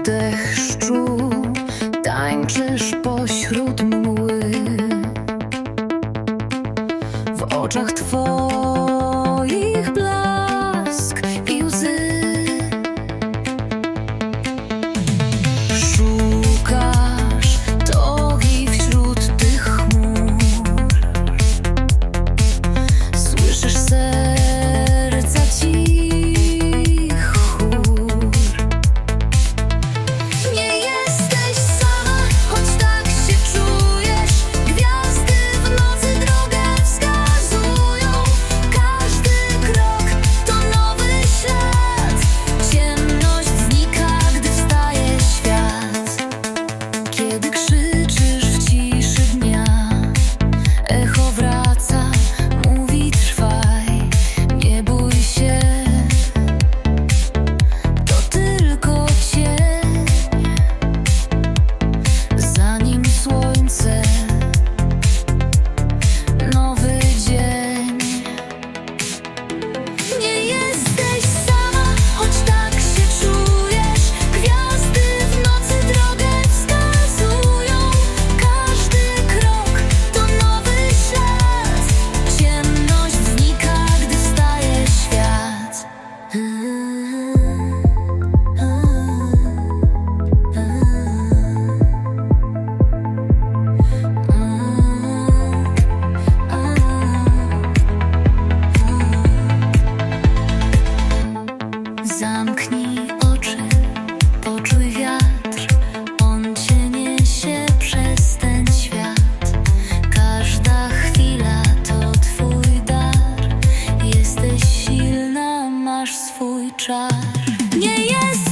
w deszczu tańczysz pośród mgły. W oczach twoich. Zamknij oczy, poczuj wiatr, on cię niesie przez ten świat. Każda chwila to twój dar. Jesteś silna, masz swój czar. Nie jest